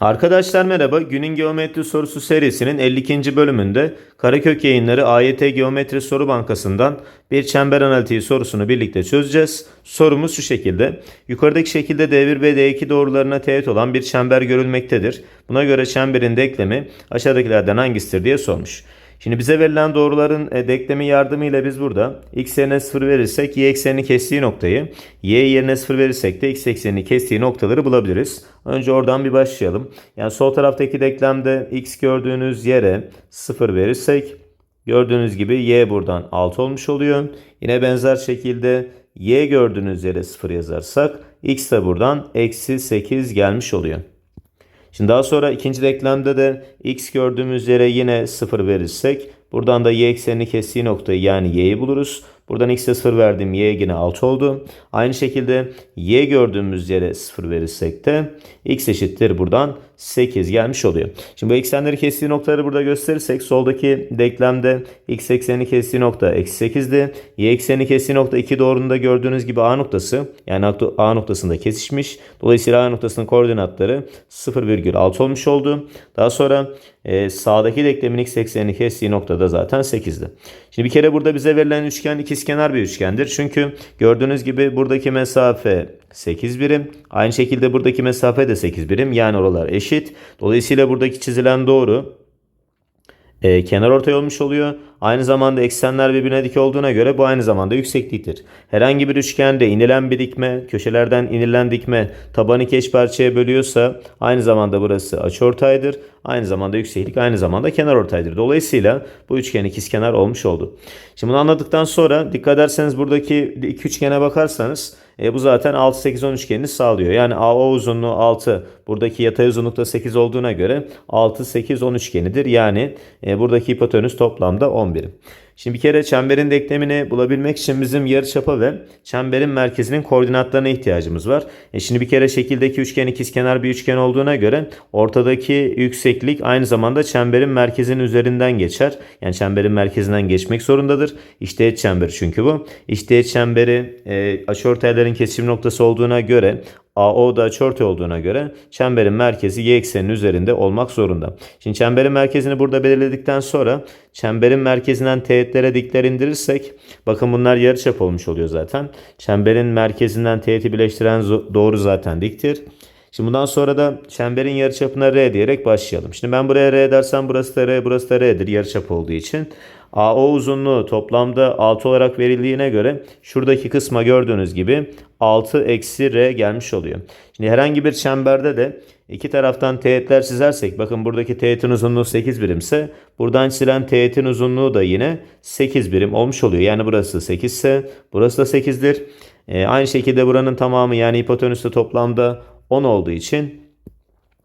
Arkadaşlar merhaba. Günün geometri sorusu serisinin 52. bölümünde Karakök Yayınları AYT Geometri Soru Bankası'ndan bir çember analitiği sorusunu birlikte çözeceğiz. Sorumuz şu şekilde. Yukarıdaki şekilde D1 ve D2 doğrularına teğet olan bir çember görülmektedir. Buna göre çemberin denklemi aşağıdakilerden hangisidir diye sormuş. Şimdi bize verilen doğruların e, denklemi yardımıyla biz burada x yerine 0 verirsek y eksenini kestiği noktayı, y yerine 0 verirsek de x eksenini kestiği noktaları bulabiliriz. Önce oradan bir başlayalım. Yani sol taraftaki denklemde x gördüğünüz yere 0 verirsek gördüğünüz gibi y buradan 6 olmuş oluyor. Yine benzer şekilde y gördüğünüz yere 0 yazarsak x de buradan eksi 8 gelmiş oluyor. Şimdi daha sonra ikinci denklemde de x gördüğümüz yere yine 0 verirsek buradan da y eksenini kestiği noktayı yani y'yi buluruz. Buradan x'e 0 verdim y yine 6 oldu. Aynı şekilde y gördüğümüz yere 0 verirsek de x eşittir buradan 8 gelmiş oluyor. Şimdi bu eksenleri kestiği noktaları burada gösterirsek soldaki denklemde x eksenini kestiği nokta eksi 8'di. Y eksenini kestiği nokta 2 doğrunda gördüğünüz gibi A noktası yani A noktasında kesişmiş. Dolayısıyla A noktasının koordinatları 0,6 olmuş oldu. Daha sonra e, sağdaki denklemin x eksenini kestiği noktada zaten 8'di. Şimdi bir kere burada bize verilen üçgen ikizkenar bir üçgendir. Çünkü gördüğünüz gibi buradaki mesafe 8 birim. Aynı şekilde buradaki mesafe de 8 birim. Yani oralar eşit. Dolayısıyla buradaki çizilen doğru e, kenar ortay olmuş oluyor. Aynı zamanda eksenler birbirine dik olduğuna göre bu aynı zamanda yüksekliktir. Herhangi bir üçgende inilen bir dikme, köşelerden inilen dikme tabanı iki parçaya bölüyorsa aynı zamanda burası açıortaydır. Aynı zamanda yükseklik aynı zamanda kenar ortaydır. Dolayısıyla bu üçgen ikizkenar olmuş oldu. Şimdi bunu anladıktan sonra dikkat ederseniz buradaki iki üçgene bakarsanız e, bu zaten 6 8 10 üçgenini sağlıyor. Yani AO uzunluğu 6, buradaki yatay uzunlukta 8 olduğuna göre 6 8 10 üçgenidir. Yani e, buradaki hipotenüs toplamda 10 birim. Şimdi bir kere çemberin denklemini bulabilmek için bizim yarıçapa ve çemberin merkezinin koordinatlarına ihtiyacımız var. E şimdi bir kere şekildeki üçgen ikizkenar bir üçgen olduğuna göre ortadaki yükseklik aynı zamanda çemberin merkezinin üzerinden geçer. Yani çemberin merkezinden geçmek zorundadır. İşteğet çemberi çünkü bu. İşteğet çemberi e, açıortayların kesişim noktası olduğuna göre AO da açıortay olduğuna göre çemberin merkezi y ekseninin üzerinde olmak zorunda. Şimdi çemberin merkezini burada belirledikten sonra çemberin merkezinden teğetlere dikler indirirsek bakın bunlar yarıçap olmuş oluyor zaten. Çemberin merkezinden teğeti birleştiren doğru zaten diktir. Şimdi bundan sonra da çemberin yarıçapına R diyerek başlayalım. Şimdi ben buraya R dersem burası da R, burası da R'dir yarıçap olduğu için. AO uzunluğu toplamda 6 olarak verildiğine göre şuradaki kısma gördüğünüz gibi 6 eksi R gelmiş oluyor. Şimdi herhangi bir çemberde de iki taraftan teğetler çizersek bakın buradaki teğetin uzunluğu 8 birimse buradan çizilen teğetin uzunluğu da yine 8 birim olmuş oluyor. Yani burası 8 ise burası da 8'dir. Ee, aynı şekilde buranın tamamı yani hipotenüsü toplamda 10 olduğu için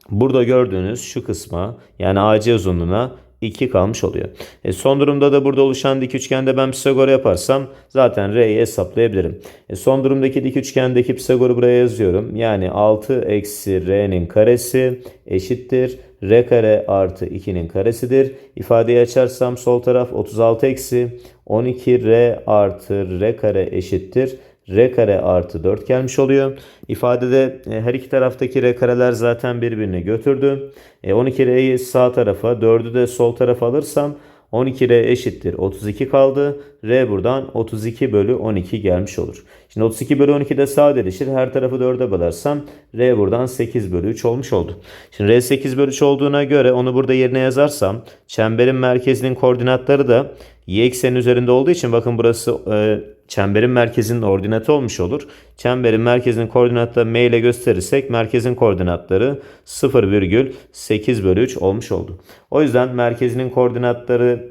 burada gördüğünüz şu kısma yani AC uzunluğuna 2 kalmış oluyor. E son durumda da burada oluşan dik üçgende ben Pisagor yaparsam zaten R'yi hesaplayabilirim. E son durumdaki dik üçgendeki Pisagor'u buraya yazıyorum. Yani 6 eksi R'nin karesi eşittir. R kare artı 2'nin karesidir. İfadeyi açarsam sol taraf 36 eksi 12 R artı R kare eşittir r kare artı 4 gelmiş oluyor. İfadede e, her iki taraftaki r kareler zaten birbirini götürdü. E, 12r'yi sağ tarafa 4'ü de sol tarafa alırsam 12r eşittir 32 kaldı. R buradan 32 bölü 12 gelmiş olur. Şimdi 32 bölü 12 de sadeleşir. Her tarafı 4'e bölersem R buradan 8 bölü 3 olmuş oldu. Şimdi R 8 bölü 3 olduğuna göre onu burada yerine yazarsam çemberin merkezinin koordinatları da y eksenin üzerinde olduğu için bakın burası e, çemberin merkezinin ordinatı olmuş olur. Çemberin merkezinin koordinatları m ile gösterirsek merkezin koordinatları 0,8 bölü 3 olmuş oldu. O yüzden merkezinin koordinatları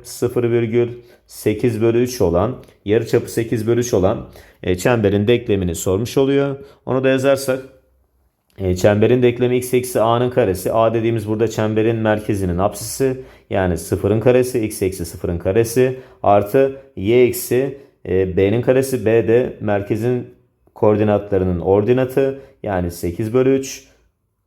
0,8 bölü 3 olan yarıçapı 8 bölü 3 olan e, çemberin denklemini sormuş oluyor. Onu da yazarsak e, çemberin denklemi x eksi a'nın karesi. A dediğimiz burada çemberin merkezinin apsisi. Yani sıfırın karesi x eksi sıfırın karesi artı y eksi e, b'nin karesi. B de merkezin koordinatlarının ordinatı. Yani 8 bölü 3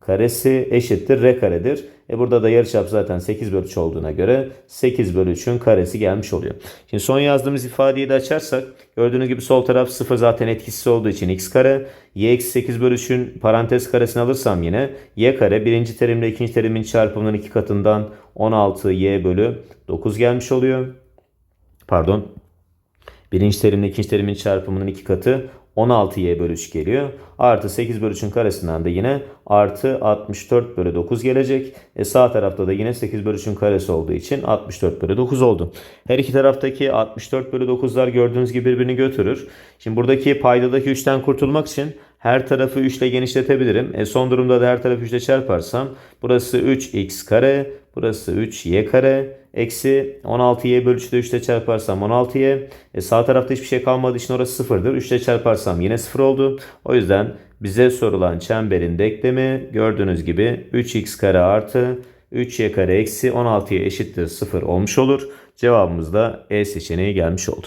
karesi eşittir r karedir. E burada da yarıçap zaten 8 bölü 3 olduğuna göre 8 bölü 3'ün karesi gelmiş oluyor. Şimdi son yazdığımız ifadeyi de açarsak gördüğünüz gibi sol taraf 0 zaten etkisiz olduğu için x kare. y eksi 8 bölü 3'ün parantez karesini alırsam yine y kare birinci terimle ikinci terimin çarpımının iki katından 16 y bölü 9 gelmiş oluyor. Pardon. Birinci terimle ikinci terimin çarpımının iki katı 16y bölü 3 geliyor. Artı 8 bölü 3'ün karesinden de yine artı 64 bölü 9 gelecek. E sağ tarafta da yine 8 bölü 3'ün karesi olduğu için 64 bölü 9 oldu. Her iki taraftaki 64 bölü 9'lar gördüğünüz gibi birbirini götürür. Şimdi buradaki paydadaki 3'ten kurtulmak için her tarafı 3 ile genişletebilirim. E son durumda da her tarafı 3 ile çarparsam burası 3x kare, burası 3y kare, eksi 16y bölü 3 ile 3 ile çarparsam 16y. E sağ tarafta hiçbir şey kalmadığı için orası sıfırdır. 3 ile çarparsam yine sıfır oldu. O yüzden bize sorulan çemberin denklemi gördüğünüz gibi 3x kare artı 3y kare eksi 16'ya eşittir 0 olmuş olur. Cevabımız da E seçeneği gelmiş oldu.